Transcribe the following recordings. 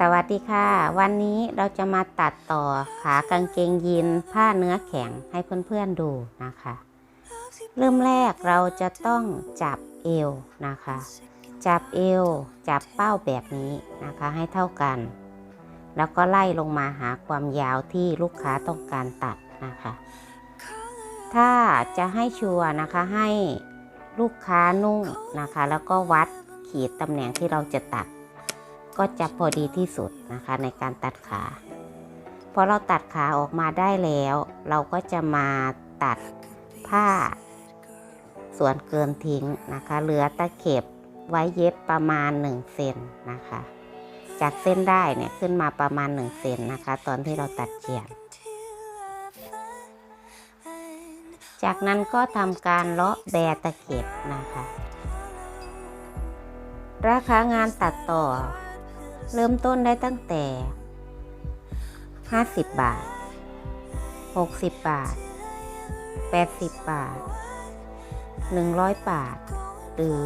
สวัสดีค่ะ วันนี้เราจะมาตัดต่อขากางเกงยีนผ้าเนื้อแข็งให้เพื่อนๆดูนะคะ เริ่มแรกเราจะต้องจับเอวนะคะ จับเอวจับเป้าแบบนี้นะคะให้เท่ากัน แล้วก็ไล่ลงมาหาความยาวที่ลูกค้าต้องการตัดนะคะ ถ้าจะให้ชัวร์นะคะให้ลูกค้านุ่งนะคะ แล้วก็วัดขีดตำแหน่งที่เราจะตัด ก็จะพอดีที่สุดนะคะในการตัดขาพอเราตัดขาออกมาได้แล้ว เราก็จะมาตัดผ้า ส่วนเกินทิ้งนะคะ เหลือตะเข็บไว้เย็บประมาณ1เซนนะคะ จากเส้นได้เนี่ยขึ้นมาประมาณ1เซนนะคะ ตอนที่เราตัดเจียนจากนั้นก็ทำการเลาะแบตะเข็บนะคะ ราคางานตัดต่อ เริ่มต้นได้ตั้งแต่ 50 บาท 60 บาท 80 บาท 100 บาท หรือ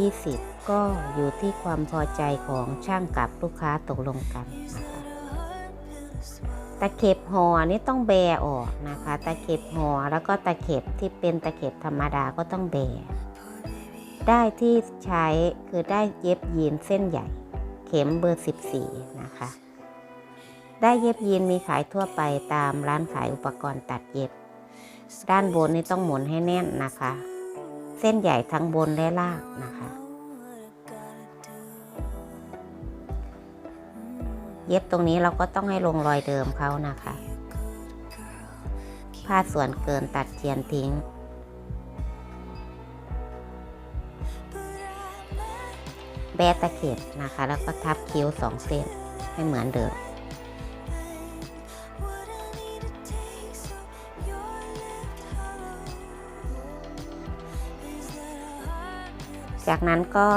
120 ก็อยู่ที่ความพอใจของช่างกับลูกค้าตกลงกันนะคะตะเข็บห่อนี่ต้องแบออกนะคะ ตะเข็บห่อแล้วก็ตะเข็บที่เป็นตะเข็บธรรมดาก็ต้องแบได้ที่ใช้คือได้เย็บยีนเส้นใหญ่ เข็มเบอร์ 14 นะคะ ได้เย็บยีนมีขายทั่วไปตามร้านขายอุปกรณ์ตัดเย็บ ด้านบนนี่ต้องหมุนให้แน่นนะคะ เส้นใหญ่ทั้งบนและล่างนะคะ เย็บตรงนี้เราก็ต้องให้ลงรอยเดิมเขานะคะ ผ้าส่วนเกินตัดเทียนทิ้ง แบะตะเข็บนะคะ แล้วก็ทับคิ้วสองเส้นให้เหมือนเดิมจากนั้นก็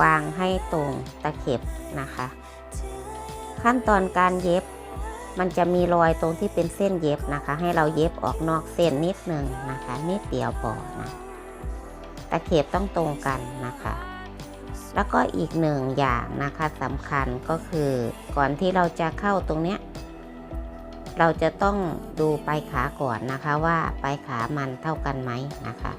วางให้ตรงตะเข็บนะคะ ขั้นตอนการเย็บมันจะมีรอยตรงที่เป็นเส้นเย็บนะคะ ให้เราเย็บออกนอกเส้นนิดหนึ่งนะคะ นิดเดียวพอนะ ตะเข็บต้องตรงกันนะคะ แล้วก็อีกหนึ่งอย่างนะคะสำคัญก็คือก่อนที่เราจะเข้าตรงเนี้ยเราจะต้องดูปลายขาก่อนนะคะว่าปลายขามันเท่ากันไหมนะคะ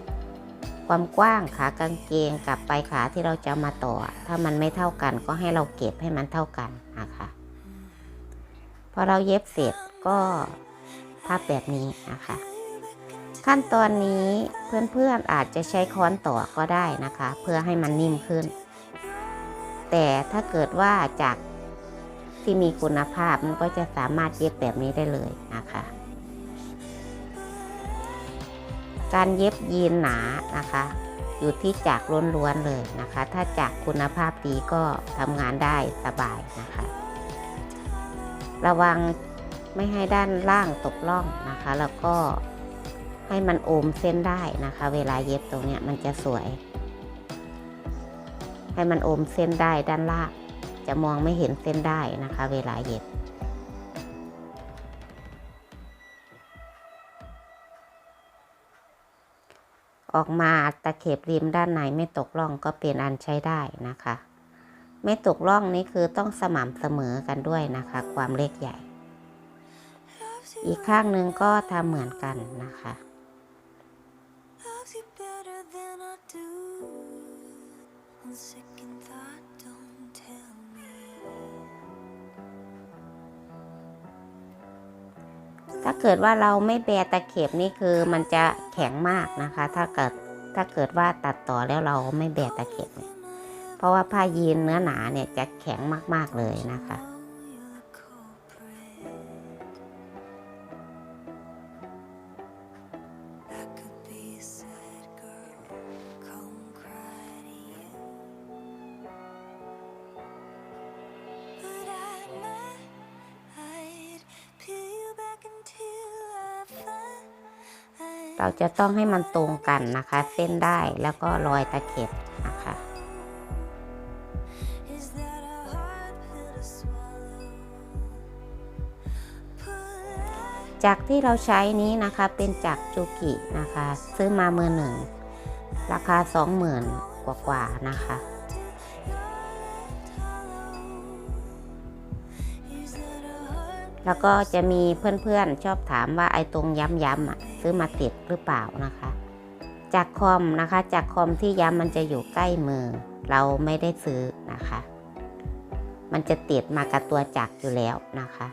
ความกว้างขากางเกงกับปลายขาที่เราจะมาต่อ ถ้ามันไม่เท่ากันก็ให้เราเก็บให้มันเท่ากันนะคะพอเราเย็บเสร็จก็พับแบบนี้นะคะ ขั้นตอนนี้เพื่อนๆอาจจะใช้ค้อนต่อก็ได้นะคะ เพื่อให้มันนิ่มขึ้น แต่ถ้าเกิดว่าจากที่มีคุณภาพมันก็จะสามารถเย็บแบบนี้ได้เลยนะคะ การเย็บยีนหนานะคะ อยู่ที่จากล้วนๆเลยนะคะ ถ้าจากคุณภาพดีก็ทำงานได้สบายนะคะ ระวังไม่ให้ด้านล่างตกล่องนะคะ แล้วก็ ให้มันโอมเส้นได้นะคะ เวลาเย็บตรงเนี้ยมันจะสวย ให้มันโอมเส้นได้ด้านล่างจะมองไม่เห็นเส้นได้นะคะ เวลาเย็บออกมาตะเข็บริมด้านในไม่ตกล่องก็เป็นอันใช้ได้นะคะ ไม่ตกล่องนี้คือต้องสม่ำเสมอกันด้วยนะคะ ความเล็กใหญ่ อีกข้างหนึ่งก็ทำเหมือนกันนะคะ better than I do. On second thought, don't tell me. ถ้าเกิดว่าเราไม่แบตะเข็บนี่คือมันจะแข็งมากนะคะ ถ้าเกิดถ้าเกิดว่าตัดต่อแล้วเราไม่แบตะเข็บเนี่ยเพราะว่าผ้ายีนเนื้อหนาเนี่ยจะแข็งมากๆเลยนะคะ เราจะต้องให้มันตรงกันนะคะ เส้นได้แล้วก็รอยตะเข็บนะคะจากที่เราใช้นี้นะคะเป็นจากจูกินะคะ ซื้อมาเมื่อหนึ่ง ราคาสองหมื่นกว่ากว่านะคะ แล้วก็จะมีเพื่อนๆชอบถามว่าไอ้ตรงย้ำๆอะ ซื้อมาติดหรือเปล่านะคะ จากคอมนะคะ จากคอมที่ย้ำมันจะอยู่ใกล้มือ เราไม่ได้ซื้อนะคะ มันจะติดมากับตัวจักรอยู่แล้วนะคะ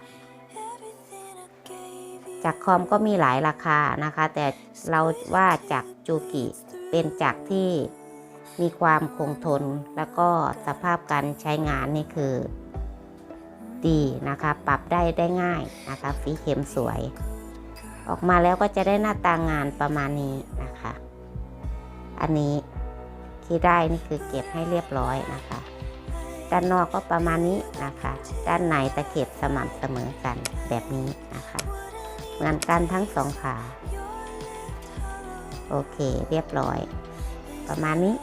จากคอมก็มีหลายราคานะคะ แต่เราว่าจากจูกิเป็นจากที่มีความคงทนแล้วก็สภาพการใช้งานนี่คือ ดีนะคะ ปรับได้ได้ง่ายนะคะฟีเข็มสวย ออกมาแล้วก็จะได้หน้าตางานประมาณนี้นะคะ อันนี้ที่ได้นี่คือเก็บให้เรียบร้อยนะคะ ด้านนอกก็ประมาณนี้นะคะ ด้านในตะเข็บสม่ำเสมอกันแบบนี้นะคะ เหมือนกันทั้งสองขา โอเคเรียบร้อย ประมาณนี้